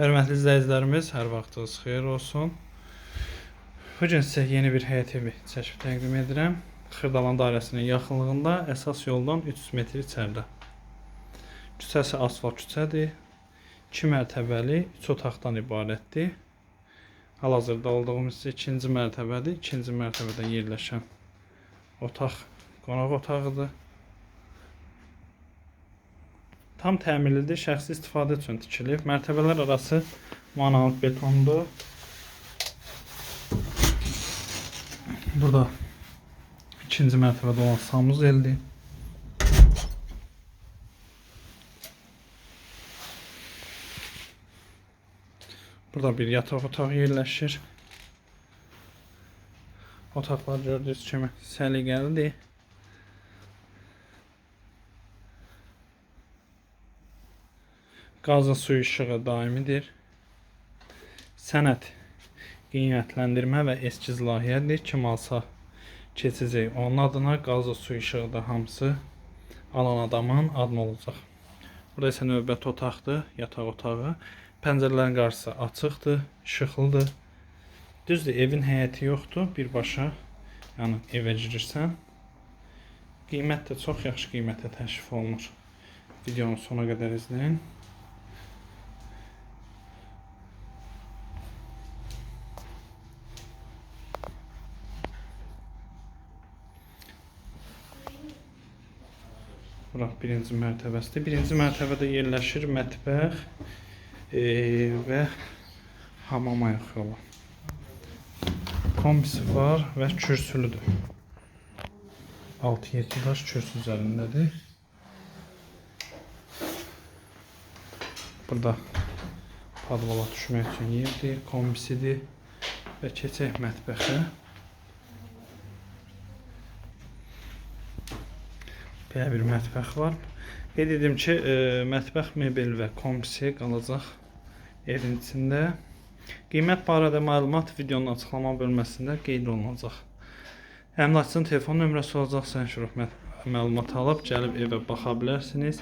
Hörmətli izləyicilərimiz, hər vaxtınız xeyir olsun. Bu gün sizə yeni bir həyət evi çəkib təqdim edirəm. Xırdalan dairəsinin yaxınlığında, əsas yoldan 300 metr içəridə. Küçəsi asfalt küçədir. 2 mərtəbəli, 3 otaqdan ibarətdir. Hal-hazırda olduğumuz ikinci mərtəbədir. İkinci mərtəbədə yerləşən otaq qonaq otağıdır. Tam təmirlidir, şəxsi istifadə üçün tikilib. Mərtəbələr arası manalt betondur. Burada ikinci mərtəbədə olan samuz eldir. Burada bir yataq otağı yerləşir. Otaqlar gördüyünüz kimi səliqəlidir. Qazın suyu işığı daimidir. Sənəd qiymətləndirmə və eskiz layihədir. Kim alsa keçəcək onun adına qazı su işığı da hamısı alan adamın adına olacaq. Burada isə növbəti otaqdır, yataq otağı. Pəncərələrin qarşısı açıqdır, işıqlıdır. Düzdür, evin həyəti yoxdur, birbaşa yəni evə girirsən. Qiymət də çox yaxşı qiymətə təklif olunur. Videonu sona qədər izləyin. Bura birinci mərtəbəsidir. Birinci mərtəbədə yerləşir mətbəx e, və hamam ayaq yolu. Kombisi var və kürsülüdür. 6-7 daş kürsü üzərindədir. Burada padvala düşmək üçün yerdir, kombisidir və keçək mətbəxə. Belə bir mətbəx var. Qeyd edim ki, e, mətbəx mebel və kombisi qalacaq evin içində. Qiymət barədə məlumat videonun açıqlama bölməsində qeyd olunacaq. Əmlakçının telefon nömrəsi olacaq. Sən şuruh məlumat alıb gəlib evə baxa bilərsiniz.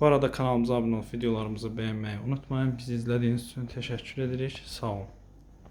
Bu arada kanalımıza abunə olub videolarımızı bəyənməyi unutmayın. Bizi izlədiyiniz üçün təşəkkür edirik. Sağ olun.